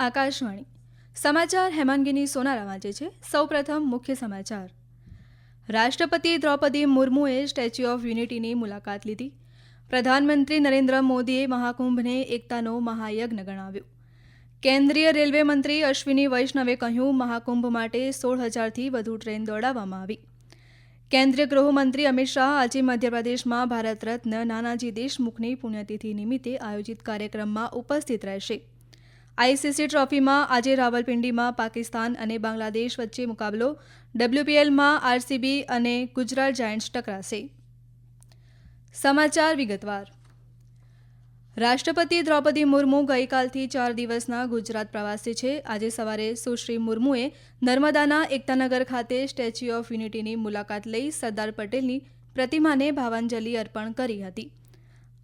આકાશવાણી. સમાચાર હેમાંગીની સોનારા વાંચે છે. સૌપ્રથમ મુખ્ય સમાચાર. રાષ્ટ્રપતિ દ્રૌપદી મુર્મુએ સ્ટેચ્યુ ઓફ યુનિટીની મુલાકાત લીધી. પ્રધાનમંત્રી નરેન્દ્ર મોદીએ મહાકુંભને એકતાનો મહાયજ્ઞ ગણાવ્યો. કેન્દ્રીય રેલવે મંત્રી અશ્વિની વૈષ્ણવે કહ્યું, મહાકુંભ માટે સોળ હજારથી વધુ ટ્રેન દોડાવવામાં આવી. કેન્દ્રીય ગૃહમંત્રી અમિત શાહ આજે મધ્યપ્રદેશમાં ભારત રત્ન નાનાજી દેશમુખની પુણ્યતિથિ નિમિત્તે આયોજિત કાર્યક્રમમાં ઉપસ્થિત રહેશે. આઈસીસી ટ્રોફીમાં આજે રાવલપિંડીમાં પાકિસ્તાન અને બાંગ્લાદેશ વચ્ચે મુકાબલો ડબ્લ્યુપીએલમાં આરસીબી અને ગુજરાત જાયન્ટ્સ ટકરાશે. સમાચાર વિગતવાર. રાષ્ટ્રપતિ દ્રૌપદી મુર્મુ ગઈકાલથી ચાર દિવસના ગુજરાત પ્રવાસે છે. આજે સવારે સુશ્રી મુર્મુએ નર્મદાના એકતાનગર ખાતે સ્ટેચ્યુ ઓફ યુનિટીની મુલાકાત લઈ સરદાર પટેલની પ્રતિમાને ભાવાંજલિ અર્પણ કરી હતી.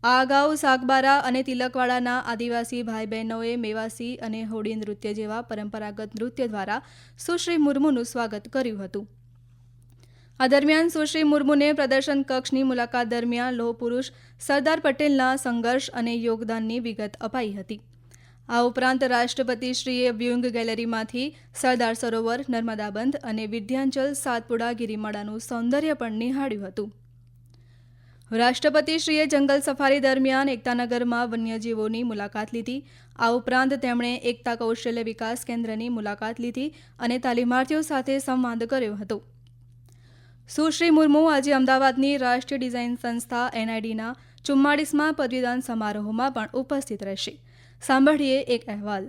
આ અગાઉ સાગબારા અને તિલકવાડાના આદિવાસી ભાઈ બહેનોએ મેવાસી અને હોડી નૃત્ય જેવા પરંપરાગત નૃત્ય દ્વારા સુશ્રી મુર્મુનું સ્વાગત કર્યું હતું. આ દરમિયાન સુશ્રી મુર્મુને પ્રદર્શન કક્ષની મુલાકાત દરમિયાન લોહ પુરુષ સરદાર પટેલના સંઘર્ષ અને યોગદાનની વિગત અપાઈ હતી. આ ઉપરાંત રાષ્ટ્રપતિશ્રીએ વ્યુંગ ગેલેરીમાંથી સરદાર સરોવર નર્મદા બંધ અને વિધ્યાંચલ સાતપુડા ગિરિમાળાનું સૌંદર્ય પણ નિહાળ્યું હતું. રાષ્ટ્રપતિશ્રીએ જંગલ સફારી દરમિયાન એકતાનગરમાં વન્યજીવોની મુલાકાત લીધી. આ ઉપરાંત તેમણે એકતા કૌશલ્ય વિકાસ કેન્દ્રની મુલાકાત લીધી અને તાલીમાર્થીઓ સાથે સંવાદ કર્યો હતો. સુશ્રી મુર્મુ આજે અમદાવાદની રાષ્ટ્રીય ડિઝાઇન સંસ્થા એનઆઈડીના ચુમ્માળીસમાં પદવીદાન સમારોહમાં પણ ઉપસ્થિત રહેશે. સાંભળીએ એક અહેવાલ.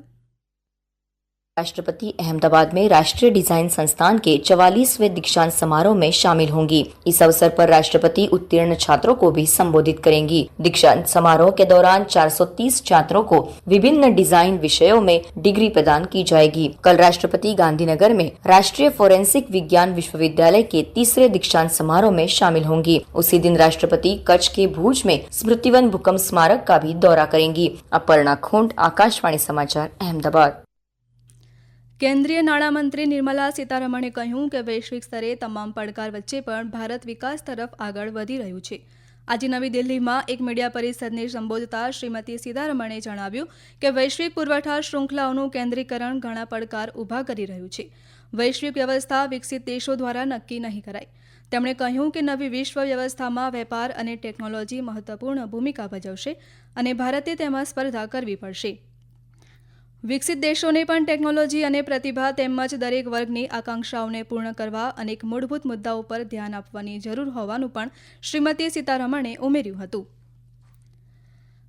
राष्ट्रपति अहमदाबाद में राष्ट्रीय डिज़ाइन संस्थान के चवालीसवें दीक्षांत समारोह में शामिल होंगी। इस अवसर पर राष्ट्रपति उत्तीर्ण छात्रों को भी संबोधित करेंगी। दीक्षांत समारोह के दौरान 430 छात्रों को विभिन्न डिज़ाइन विषयों में डिग्री प्रदान की जाएगी। कल राष्ट्रपति गांधीनगर में राष्ट्रीय फोरेंसिक विज्ञान विश्वविद्यालय के तीसरे दीक्षांत समारोह में शामिल होंगी। उसी दिन राष्ट्रपति कच्छ के भूज में स्मृतिवन भूकंप स्मारक का भी दौरा करेंगी। अपर्णा खोंड, आकाशवाणी समाचार, अहमदाबाद। કેન્દ્રીય નાણામંત્રી નિર્મલા સીતારમણે કહ્યું કે વૈશ્વિક સ્તરે તમામ પડકાર વચ્ચે પણ ભારત વિકાસ તરફ આગળ વધી રહ્યું છે. આજે નવી દિલ્હીમાં એક મીડિયા પરિષદને સંબોધતા શ્રીમતી સીતારમણે જણાવ્યું કે વૈશ્વિક પુરવઠા શૃંખલાઓનું કેન્દ્રીકરણ ઘણા પડકાર ઊભા કરી રહ્યું છે. વૈશ્વિક વ્યવસ્થા વિકસિત દેશો દ્વારા નક્કી નહીં કરાય. તેમણે કહ્યું કે નવી વિશ્વ વ્યવસ્થામાં વેપાર અને ટેકનોલોજી મહત્વપૂર્ણ ભૂમિકા ભજવશે અને ભારતે તેમાં સ્પર્ધા કરવી પડશે. વિકસિત દેશોને પણ ટેકનોલોજી અને પ્રતિભા તેમજ દરેક વર્ગની આકાંક્ષાઓને પૂર્ણ કરવા અનેક મૂળભૂત મુદ્દાઓ પર ધ્યાન આપવાની જરૂર હોવાનું પણ શ્રીમતી સીતારમણે ઉમેર્યું હતું.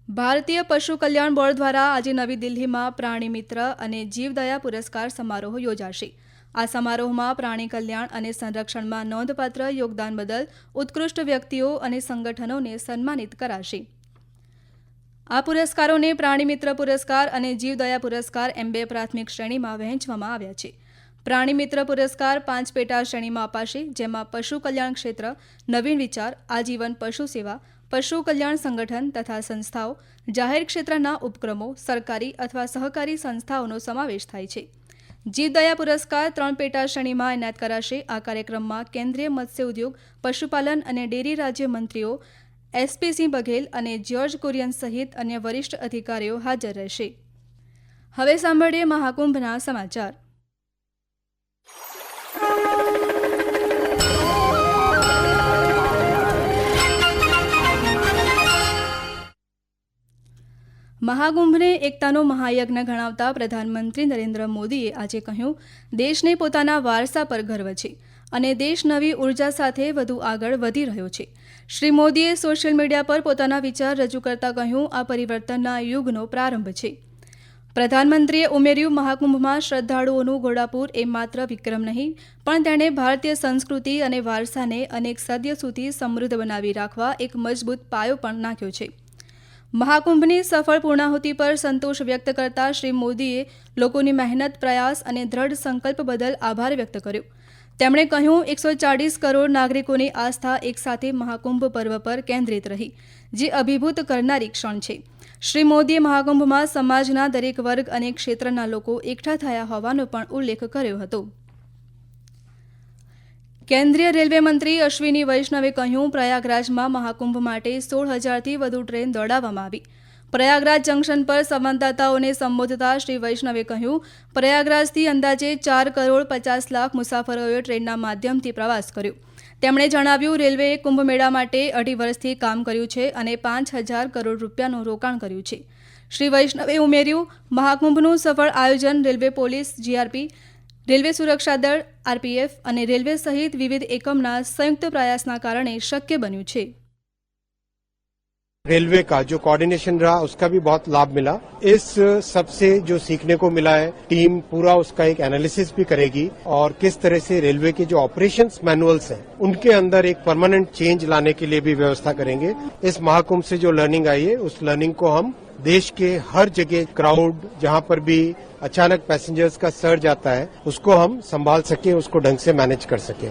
ભારતીય પશુ કલ્યાણ બોર્ડ દ્વારા આજે નવી દિલ્હીમાં પ્રાણી મિત્ર અને જીવદયા પુરસ્કાર સમારોહ યોજાશે. આ સમારોહમાં પ્રાણી કલ્યાણ અને સંરક્ષણમાં નોંધપાત્ર યોગદાન બદલ ઉત્કૃષ્ટ વ્યક્તિઓ અને સંગઠનોને સન્માનિત કરાશે. આ પુરસ્કારોને પ્રાણીમિત્ર પુરસ્કાર અને જીવદયા પુરસ્કાર એમ બે પ્રાથમિક શ્રેણીમાં વહેંચવામાં આવ્યા છે. પ્રાણીમિત્ર પુરસ્કાર પાંચ પેટા શ્રેણીમાં અપાશે, જેમાં પશુ કલ્યાણ ક્ષેત્ર, નવીન વિચાર, આજીવન પશુ સેવા, પશુ કલ્યાણ સંગઠન તથા સંસ્થાઓ, જાહેર ક્ષેત્રના ઉપક્રમો, સરકારી અથવા સહકારી સંસ્થાઓનો સમાવેશ થાય છે. જીવદયા પુરસ્કાર ત્રણ પેટા શ્રેણીમાં એનાયત કરાશે. આ કાર્યક્રમમાં કેન્દ્રીય મત્સ્ય ઉદ્યોગ, પશુપાલન અને ડેરી રાજ્યમંત્રીઓ એસપી સિંહ બઘેલ અને જ્યોર્જ કુરિયન સહિત અન્ય વરિષ્ઠ અધિકારીઓ હાજર રહેશે. હવે સાંભળીએ મહાકુંભના સમાચાર. મહાકુંભને એકતાનો મહાયજ્ઞ ગણાવતા પ્રધાનમંત્રી નરેન્દ્ર મોદીએ આજે કહ્યું, દેશને પોતાના વારસા પર ગર્વ છે અને દેશ નવી ઊર્જા સાથે વધુ આગળ વધી રહ્યો છે. શ્રી મોદીએ સોશિયલ મીડિયા પર પોતાના વિચાર રજૂ કરતા કહ્યું, આ પરિવર્તનના યુગનો પ્રારંભ છે. પ્રધાનમંત્રીએ ઉમેર્યું, મહાકુંભમાં શ્રદ્ધાળુઓનું ઘોડાપુર એ માત્ર વિક્રમ નહીં, પણ તેણે ભારતીય સંસ્કૃતિ અને વારસાને અનેક સદ્ય સુધી સમૃદ્ધ બનાવી રાખવા એક મજબૂત પાયો પણ નાખ્યો છે. મહાકુંભની સફળ પૂર્ણાહુતિ પર સંતોષ વ્યક્ત કરતા શ્રી મોદીએ લોકોની મહેનત, પ્રયાસ અને દ્રઢ સંકલ્પ બદલ આભાર વ્યક્ત કર્યો. તેમણે કહ્યું, એકસો ચાળીસ કરોડ નાગરિકોની આસ્થા એકસાથે મહાકુંભ પર્વ પર કેન્દ્રિત રહી, જે અભિભૂત કરનારી ક્ષણ છે. શ્રી મોદીએ મહાકુંભમાં સમાજના દરેક વર્ગ અને ક્ષેત્રના લોકો એકઠા થયા હોવાનો પણ ઉલ્લેખ કર્યો હતો. કેન્દ્રીય રેલવે મંત્રી અશ્વિની વૈષ્ણવે કહ્યું, પ્રયાગરાજમાં મહાકુંભ માટે સોળ હજારથી વધુ ટ્રેન દોડાવવામાં આવી. પ્રયાગરાજ જંકશન પર સંવાદદાતાઓને સંબોધતા શ્રી વૈષ્ણવે કહ્યું, પ્રયાગરાજથી અંદાજે ચાર કરોડ પચાસ લાખ મુસાફરોએ ટ્રેનના માધ્યમથી પ્રવાસ કર્યો. તેમણે જણાવ્યું, રેલવેએ કુંભમેળા માટે અઢી વર્ષથી કામ કર્યું છે અને પાંચ હજાર કરોડ રૂપિયાનું રોકાણ કર્યું છે. શ્રી વૈષ્ણવે ઉમેર્યું, મહાકુંભનું સફળ આયોજન રેલવે પોલીસ, જીઆરપી, રેલવે સુરક્ષા દળ, આરપીએફ અને રેલવે સહિત વિવિધ એકમના સંયુક્ત પ્રયાસના કારણે શક્ય બન્યું છે. रेलवे का जो कोऑर्डिनेशन रहा, उसका भी बहुत लाभ मिला। इस सबसे जो सीखने को मिला है, टीम पूरा उसका एक एनालिसिस भी करेगी और किस तरह से रेलवे के जो ऑपरेशंस मैनुअल्स हैं, उनके अंदर एक परमानेंट चेंज लाने के लिए भी व्यवस्था करेंगे। इस महाकुंभ से जो लर्निंग आई है, उस लर्निंग को हम देश के हर जगह क्राउड जहाँ पर भी अचानक पैसेंजर्स का सर्ज आता है, उसको हम संभाल सके, उसको ढंग से मैनेज कर सके।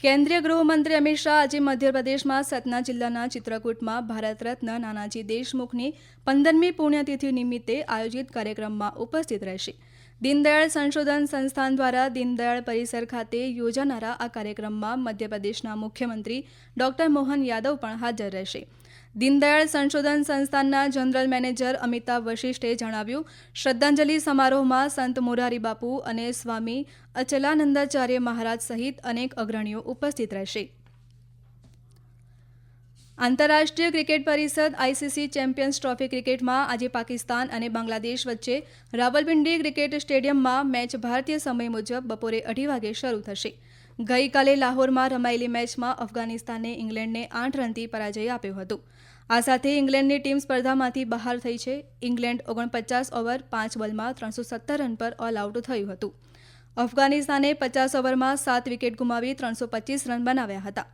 કેન્દ્રીય ગૃહમંત્રી અમિત શાહ આજે મધ્યપ્રદેશમાં સતના જિલ્લાના ચિત્રકૂટમાં ભારત રત્ન નાનાજી દેશમુખની પંદરમી પુણ્યતિથિ નિમિત્તે આયોજિત કાર્યક્રમમાં ઉપસ્થિત રહેશે. દીનદયાળ સંશોધન સંસ્થાન દ્વારા દીનદયાળ પરિસર ખાતે યોજાનારા આ કાર્યક્રમમાં મધ્યપ્રદેશના મુખ્યમંત્રી ડોક્ટર મોહન યાદવ પણ હાજર રહેશે. દીનદયાળ સંશોધન સંસ્થાનના જનરલ મેનેજર અમિતાભ વશિષ્ઠે જણાવ્યું, શ્રદ્ધાંજલિ સમારોહમાં સંત મોરારી બાપુ અને સ્વામી અચલાનંદાચાર્ય મહારાજ સહિત અનેક અગ્રણીઓ ઉપસ્થિત રહેશે. આંતરરાષ્ટ્રીય ક્રિકેટ પરિષદ આઈસીસી ચેમ્પિયન્સ ટ્રોફી ક્રિકેટમાં આજે પાકિસ્તાન અને બાંગ્લાદેશ વચ્ચે રાવલપિંડી ક્રિકેટ સ્ટેડિયમમાં મેચ ભારતીય સમય મુજબ બપોરે અઢી વાગે શરૂ થશે. ગઈકાલે લાહોરમાં રમાયેલી મેચમાં અફઘાનિસ્તાને ઇંગ્લેન્ડને આઠ રનથી પરાજય આપ્યો હતો. આ સાથે ઇંગ્લેન્ડની ટીમ સ્પર્ધામાંથી બહાર થઈ છે. ઇંગ્લેન્ડ ઓગણપચાસ ઓવર પાંચ બોલમાં ત્રણસો સત્તર રન પર ઓલ આઉટ થયું હતું. અફઘાનિસ્તાને પચાસ ઓવરમાં સાત વિકેટ ગુમાવી ત્રણસો પચીસ રન બનાવ્યા હતા.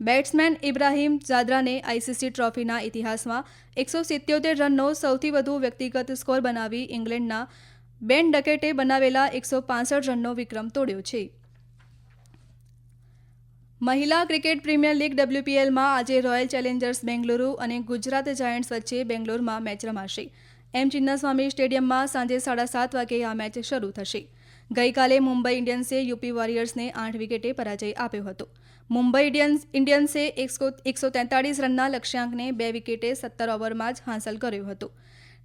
બેટ્સમેન ઇબ્રાહીમ જાદરાને આઈસીસી ટ્રોફીના ઇતિહાસમાં એકસો સિત્યોતેર રનનો સૌથી વધુ વ્યક્તિગત સ્કોર બનાવી ઇંગ્લેન્ડના બેન ડકેટે બનાવેલા એકસો રનનો વિક્રમ તોડ્યો છે. મહિલા ક્રિકેટ પ્રીમિયર લીગ ડબ્લ્યુપીએલમાં આજે રોયલ ચેલેન્જર્સ બેંગલુરુ અને ગુજરાત જાયન્ટ્સ વચ્ચે બેંગલોરમાં મેચ રમાશે. એમ ચિન્નાસ્વામી સ્ટેડિયમમાં સાંજે સાડા સાત વાગે આ મેચ શરૂ થશે. ગઈકાલે મુંબઈ ઇન્ડિયન્સે યુપી વોરિયર્સને આઠ વિકેટે પરાજય આપ્યો હતો. મુંબઈ ઇન્ડિયન્સ ઇન્ડિયન્સે એકસો એકસો તેતાળીસ રનના લક્ષ્યાંકને બે વિકેટે સત્તર ઓવરમાં જ હાંસલ કર્યો હતો.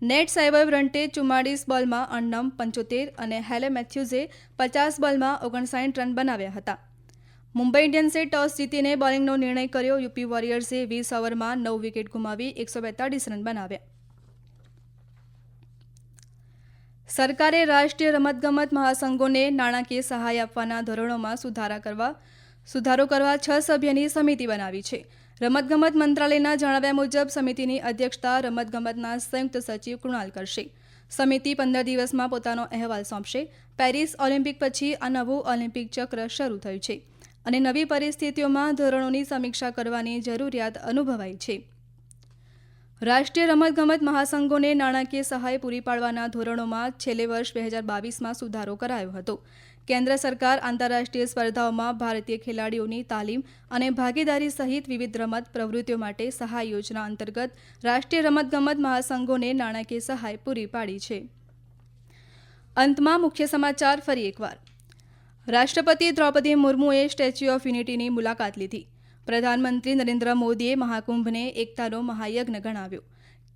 નેટ સાઇબર બ્રન્ટે ચુમ્માળીસ બોલમાં અણનમ પંચોતેર અને હેલે મેથ્યુઝે પચાસ બોલમાં ઓગણસાઠ રન બનાવ્યા હતા. મુંબઈ ઇન્ડિયન્સે ટોસ જીતીને બોલિંગનો નિર્ણય કર્યો. યુપી વોરિયર્સે વીસ ઓવરમાં નવ વિકેટ ગુમાવી એકસો બેતાળીસ રન બનાવ્યા. સરકારે રાષ્ટ્રીય રમતગમત મહાસંઘોને નાણાકીય સહાય આપવાના ધોરણોમાં સુધારા કરવા, સુધારો કરવા છ સભ્યની સમિતિ બનાવી છે. રમતગમત મંત્રાલયના જણાવ્યા મુજબ સમિતિની અધ્યક્ષતા રમતગમતના સંયુક્ત સચિવ કૃણાલ કરશે. સમિતિ પંદર દિવસમાં પોતાનો અહેવાલ સોંપશે. પેરિસ ઓલિમ્પિક પછી આ નવું ઓલિમ્પિક ચક્ર શરૂ થયું છે. અને નવી પરિસ્થિતિઓમાં ધોરણોની સમીક્ષા કરવાની જરૂરિયાત અનુભવાઈ છે. રાષ્ટ્રીય રમતગમત મહાસંઘોને નાણાકીય સહાય પૂરી પાડવાના ધોરણોમાં છેલ્લે વર્ષ બે હજાર બાવીસમાં સુધારો કરાયો હતો. કેન્દ્ર સરકાર આંતરરાષ્ટ્રીય સ્પર્ધાઓમાં ભારતીય ખેલાડીઓની તાલીમ અને ભાગીદારી સહિત વિવિધ રમત પ્રવૃત્તિઓ માટે સહાય યોજના અંતર્ગત રાષ્ટ્રીય રમતગમત મહાસંઘોને નાણાકીય સહાય પૂરી પાડી છે. અંતમાં મુખ્ય સમાચાર ફરી એકવાર. રાષ્ટ્રપતિ દ્રૌપદી મુર્મુએ સ્ટેચ્યુ ઓફ યુનિટીની મુલાકાત લીધી. પ્રધાનમંત્રી નરેન્દ્ર મોદીએ મહાકુંભને એકતાનો મહાયજ્ઞ ગણાવ્યો.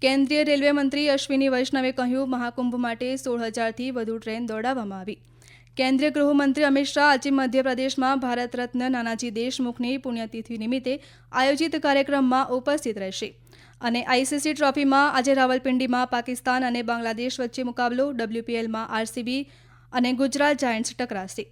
કેન્દ્રીય રેલવે મંત્રી અશ્વિની વૈષ્ણવે કહ્યું, મહાકુંભ માટે સોળ હજારથી વધુ ટ્રેન દોડાવવામાં આવી. કેન્દ્રીય ગૃહમંત્રી અમિત શાહ આજે મધ્યપ્રદેશમાં ભારત રત્ન નાનાજી દેશમુખની પુણ્યતિથિ નિમિત્તે આયોજિત કાર્યક્રમમાં ઉપસ્થિત રહેશે. અને આઈસીસી ટ્રોફીમાં આજે રાવલપિંડીમાં પાકિસ્તાન અને બાંગ્લાદેશ વચ્ચે મુકાબલો, ડબ્લ્યુપીએલમાં આરસીબી અને ગુજરાત જાયન્ટ્સ ટકરાશે.